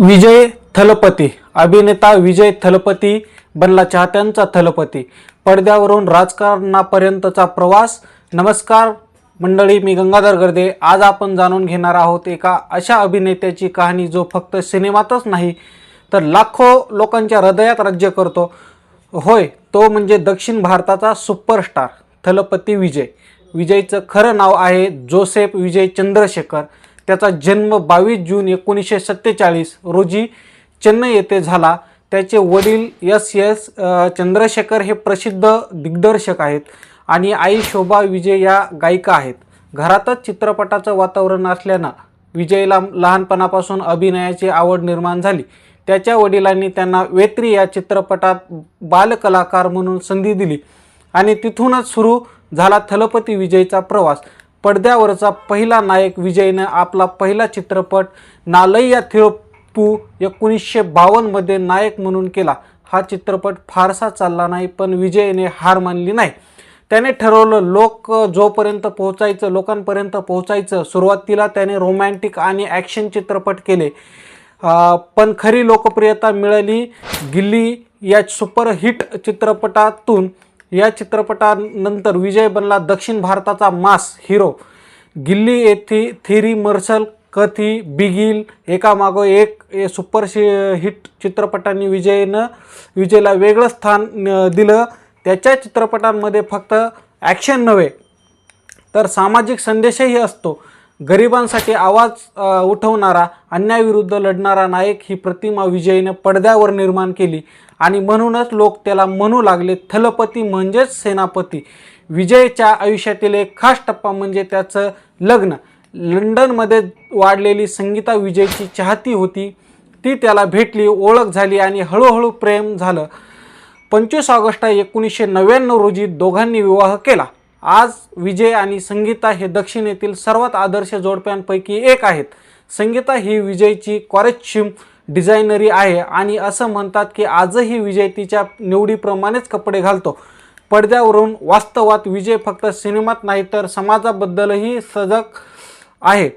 विजय थलपती. अभिनेता विजय थलपती बनला चाहत्यांचा थलपती. पडद्यावरून राजकारणापर्यंतचा प्रवास. नमस्कार मंडळी मी गंगाधर गर्दे. आज आपण जाणून घेणार आहोत एका अशा अभिनेत्याची कहाणी जो फक्त सिनेमातच नाही तर लाखो लोकांच्या हृदयात राज्य करतो. होय तो म्हणजे दक्षिण भारताचा सुपरस्टार थलपती विजय. विजयचं खरं नाव आहे जोसेफ विजय चंद्रशेखर. त्याचा जन्म बावीस जून एकोणीसशे सत्तेचाळीस रोजी चेन्नई येथे झाला. त्याचे वडील यस यस चंद्रशेखर हे प्रसिद्ध दिग्दर्शक आहेत आणि आई शोभा विजय या गायिका आहेत. घरातच चित्रपटाचं वातावरण असल्यानं विजयला लहानपणापासून अभिनयाची आवड निर्माण झाली. त्याच्या वडिलांनी त्यांना वेत्री या चित्रपटात बालकलाकार म्हणून संधी दिली आणि तिथूनच सुरू झाला थलपती विजयचा प्रवास. पडद्यावरचा पहिला नायक विजयनं आपला पहिला चित्रपट नालैया थिरुप्पू एकोणीसशे बावन्नमध्ये नायक म्हणून केला. हा चित्रपट फारसा चालला नाही पण विजयने हार मानली नाही. त्याने ठरवलं लोक जोपर्यंत पोहोचायचं लोकांपर्यंत पोहोचायचं सुरुवातीला त्याने रोमॅन्टिक आणि ॲक्शन चित्रपट केले. पण खरी लोकप्रियता मिळाली गिल्ली या सुपरहिट चित्रपटातून. या चित्रपटानंतर विजय बनला दक्षिण भारताचा मास हिरो. गिल्ली येथी थेरी मर्सल कथी बिगिल एकामागो एक ए सुपर हिट चित्रपटांनी विजयनं विजयला वेगळं स्थान दिलं. त्याच्या चित्रपटांमध्ये फक्त ॲक्शन नव्हे तर सामाजिक संदेशही असतो. गरिबांसाठी आवाज उठवणारा अन्यायाविरुद्ध लढणारा नायक ही प्रतिमा विजयनं पडद्यावर निर्माण केली. आणि म्हणूनच लोक त्याला म्हणू लागले थलपती म्हणजेच सेनापती. विजयच्या आयुष्यातील एक खास टप्पा म्हणजे त्याचं लग्न. लंडनमध्ये वाढलेली संगीता विजयची चाहती होती. ती त्याला भेटली ओळख झाली आणि हळूहळू प्रेम झालं. पंचवीस ऑगस्ट एकोणीसशे नव्याण्णव रोजी दोघांनी विवाह केला. आज विजय आणि संगीता हे दक्षिणेतील सर्वात आदर्श जोडप्यांपैकी एक आहेत. संगीता ही विजयची कॉरेजशिम डिझायनरी आहे आणि असं म्हणतात की आजही विजय तिच्या निवडीप्रमाणेच कपडे घालतो. पडद्यावरून वास्तवात विजय फक्त सिनेमात नाही तर समाजाबद्दलही सजग आहे.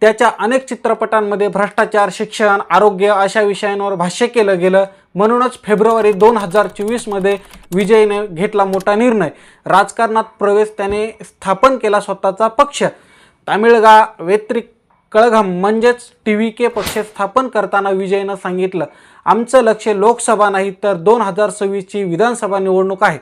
त्याच्या अनेक चित्रपटांमध्ये भ्रष्टाचार शिक्षण आरोग्य अशा विषयांवर भाष्य केलं गेलं. म्हणूनच फेब्रुवारी दोन हजार चोवीसमध्ये विजयने घेतला मोठा निर्णय. राजकारणात प्रवेश त्याने स्थापन केला स्वतःचा पक्ष. तामिळगा व्यतिरिक्त कळघम म्हणजेच टी व्ही के पक्ष स्थापन करताना विजयनं सांगितलं आमचं लक्ष लोकसभा नाही तर दोन हजार सव्वीसची विधानसभा निवडणूक आहे.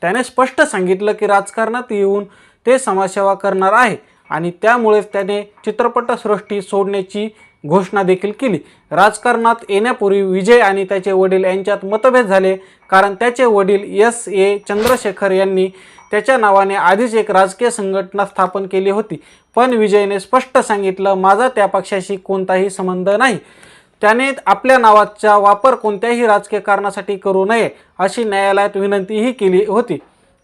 त्याने स्पष्ट सांगितलं की राजकारणात येऊन ते समाजसेवा करणार आहे आणि त्यामुळेच त्याने चित्रपटसृष्टी सोडण्याची घोषणा देखील केली. राजकारणात येण्यापूर्वी विजय आणि त्याचे वडील यांच्यात मतभेद झाले. कारण त्याचे वडील एस. ए. चंद्रशेखर यांनी त्याच्या नावाने आधीच एक राजकीय संघटना स्थापन केली होती. पण विजयने स्पष्ट सांगितलं माझा त्या पक्षाशी कोणताही संबंध नाही. त्याने आपल्या नावाचा वापर कोणत्याही राजकीय कारणासाठी करू नये अशी न्यायालयात विनंतीही केली होती.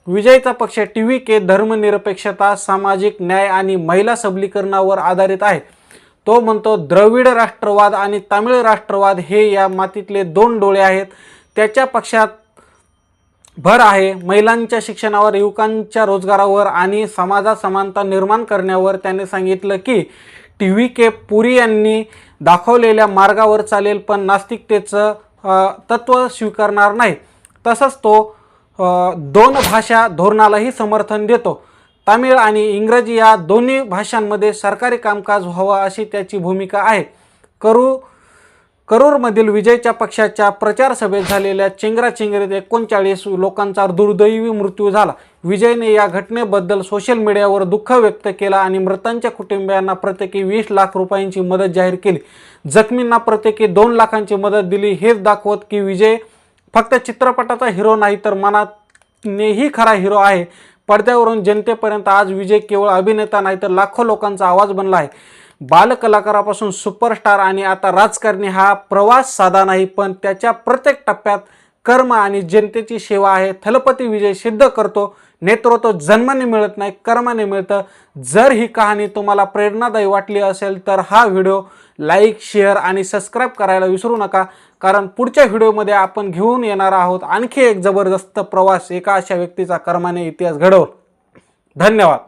विजयचा पक्ष टी व्ही के धर्मनिरपेक्षता सामाजिक न्याय आणि महिला सबलीकरणावर आधारित आहे. तो म्हणतो द्रविड राष्ट्रवाद आणि तामिळ राष्ट्रवाद हे या मातीतले दोन डोळे आहेत. त्याच्या पक्षात भर आहे. महिलांच्या शिक्षणावर युवकांच्या रोजगारावर आणि समाजात समानता निर्माण करण्यावर त्याने सांगितलं की टी व्ही के पुरी यांनी दाखवलेल्या मार्गावर चालेल पण नास्तिकतेचं तत्त्व स्वीकारणार नाही. तसंच तो दोन भाषा धोरणालाही समर्थन देतो. तामिळ आणि इंग्रजी या दोन्ही भाषांमध्ये सरकारी कामकाज व्हावं अशी त्याची भूमिका आहे. करू करूरमधील विजयच्या पक्षाच्या प्रचार सभेत झालेल्या चेंगराचेंगरीत एकोणचाळीस लोकांचा दुर्दैवी मृत्यू झाला. विजयने या घटनेबद्दल सोशल मीडियावर दुःख व्यक्त केलं आणि मृतांच्या कुटुंबियांना प्रत्येकी वीस लाख रुपयांची मदत जाहीर केली. जखमींना प्रत्येकी दोन लाखांची मदत दिली. हेच दाखवत की विजय फक्त चित्रपटाचा हिरो नाही तर मनानेही खरा हिरो आहे. पडद्यावरून जनतेपर्यंत आज विजय केवळ अभिनेता नाही तर लाखो लोकांचा आवाज बनला आहे. बालकलाकारापासून सुपरस्टार आणि आता राजकारणी हा प्रवास साधा नाही पण त्याच्या प्रत्येक टप्प्यात कर्म आणि जनतेची सेवा आहे. थलपती विजय सिद्ध करतो नेतृत्व जन्माने मिळत नाही कर्माने मिळतं. जर ही कहाणी तुम्हाला प्रेरणादायी वाटली असेल तर हा व्हिडिओ लाईक शेअर आणि सबस्क्राईब करायला विसरू नका कारण पुढच्या व्हिडिओमध्ये आपण घेऊन येणार आहोत आणखी एक जबरदस्त प्रवास एका अशा व्यक्तीचा कर्माने इतिहास घडवल धन्यवाद.